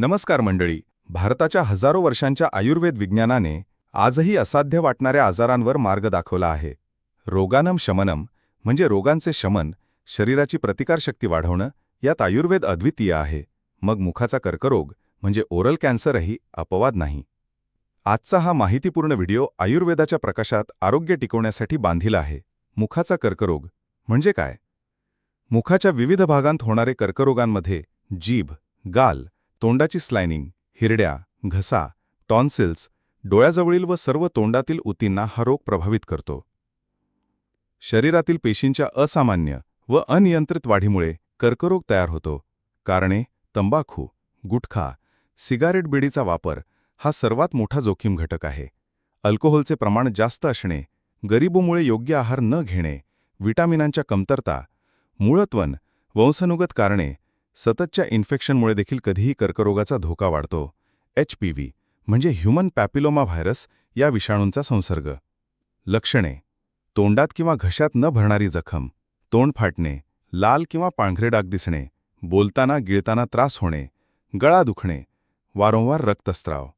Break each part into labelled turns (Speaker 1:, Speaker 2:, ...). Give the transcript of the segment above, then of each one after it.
Speaker 1: नमस्कार मंडळी. भारताच्या हजारो वर्षांच्या आयुर्वेद विज्ञानाने आजही असाध्य वाटणाऱ्या आजारांवर मार्ग दाखवला आहे. रोगानम शमनम म्हणजे रोगांचे शमन शरीराची प्रतिकारशक्ती वाढवणं यात आयुर्वेद अद्वितीय आहे. मग मुखाचा कर्करोग म्हणजे ओरल कॅन्सरही अपवाद नाही. आजचा हा माहितीपूर्ण व्हिडिओ आयुर्वेदाच्या प्रकाशात आरोग्य टिकवण्यासाठी बांधील आहे. मुखाचा कर्करोग म्हणजे काय? मुखाच्या विविध भागांत होणारे कर्करोगांमध्ये जीभ गाल तोंडाची स्लायनिंग हिरड्या घसा टॉन्सिल्स डोळ्याजवळील व सर्व तोंडातील उतींना हा रोग प्रभावित करतो. शरीरातील पेशींच्या असामान्य व अनियंत्रित वाढीमुळे कर्करोग तयार होतो. कारणे तंबाखू गुटखा सिगारेट बिडीचा वापर हा सर्वात मोठा जोखीम घटक आहे. अल्कोहोलचे प्रमाण जास्त असणे गरिबीमुळे योग्य आहार न घेणे विटामिनांच्या कमतरता मूळत्वन वंशनुगत कारणे सततच्या इन्फेक्शनमुळे देखील कधीही कर्करोगाचा धोका वाढतो. एच पी व्ही म्हणजे ह्युमन पॅपिलोमा व्हायरस या विषाणूंचा संसर्ग. लक्षणे तोंडात किंवा घशात न भरणारी जखम तोंड फाटणे लाल किंवा पांढरे डाग दिसणे बोलताना गिळताना त्रास होणे गळा दुखणे वारंवार रक्तस्त्राव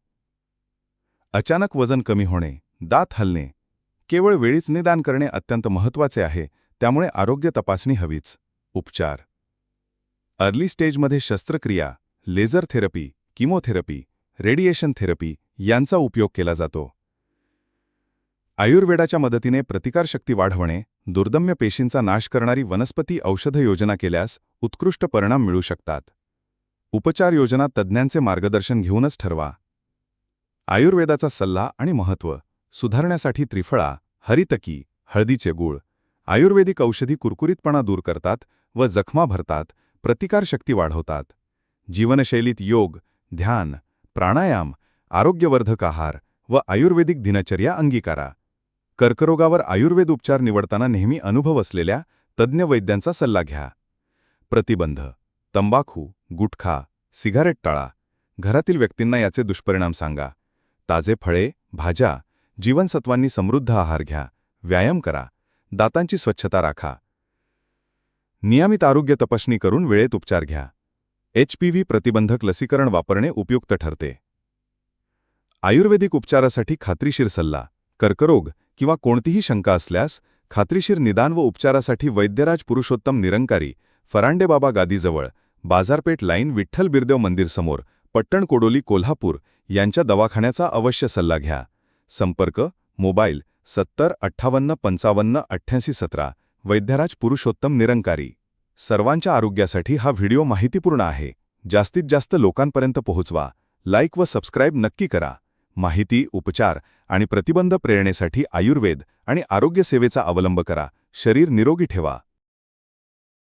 Speaker 1: अचानक वजन कमी होणे दात हलणे केवळ वेळीच निदान करणे अत्यंत महत्त्वाचे आहे त्यामुळे आरोग्य तपासणी हवीच. उपचार. अर्ली स्टेजमध्ये शस्त्रक्रिया laser therapy chemotherapy radiation therapy यांचा उपयोग केला जातो. आयुर्वेदाच्या मदतीने प्रतिकारशक्ती वाढवणे दुर्दम्य पेशींचा नाश करणारी वनस्पती औषध योजना केल्यास उत्कृष्ट परिणाम मिळू शकतात. उपचार योजना तज्ज्ञांचे मार्गदर्शन घेऊनच ठरवा. आयुर्वेदाचा सल्ला आणि महत्त्व सुधारण्यासाठी त्रिफळा हरितकी हळदीचे गूळ आयुर्वेदिक औषधी कुरकुरीतपणा दूर करतात व जखमा भरतात प्रतिकारशक्ती वाढवतात. जीवनशैलीत योग ध्यान प्राणायाम आरोग्यवर्धक आहार व आयुर्वेदिक दिनचर्या अंगीकारा. कर्करोगावर आयुर्वेद उपचार निवडताना नेहमी अनुभव असलेल्या तज्ज्ञ वैद्यांचा सल्ला घ्या. प्रतिबंध तंबाखू गुटखा सिगारेट टाळा घरातील व्यक्तींना याचे दुष्परिणाम सांगा. ताजे फळे भाज्या जीवनसत्वांनी समृद्ध आहार घ्या. व्यायाम करा. दातांची स्वच्छता राखा. नियमित आरोग्य तपासणी करून वेळेत उपचार घ्या. एच पी व्ही प्रतिबंधक लसीकरण वापरणे उपयुक्त ठरते. आयुर्वेदिक उपचारासाठी खात्रीशीर सल्ला कर्करोग किंवा कोणतीही शंका असल्यास खात्रीशीर निदान व उपचारासाठी वैद्यराज पुरुषोत्तम निरंकारी फरांडेबाबा गादीजवळ बाजारपेठ लाईन विठ्ठल बिरदेव मंदिरसमोर पट्टण कोडोली कोल्हापूर यांच्या दवाखान्याचा अवश्य सल्ला घ्या. संपर्क मोबाईल सत्तर अठ्ठावन्न पंचावन्न अठ्ठ्याऐंशी सतरा वैद्यराज पुरुषोत्तम निरंकारी. सर्वांच्या आरोग्यासाठी हा व्हिडिओ माहितीपूर्ण आहे. जास्तीत जास्त लोकांपर्यंत पोहोचवा. लाईक व सबस्क्राईब नक्की करा. माहिती उपचार आणि प्रतिबंध प्रेरणेसाठी आयुर्वेद आणि आरोग्यसेवेचा अवलंब करा. शरीर निरोगी ठेवा.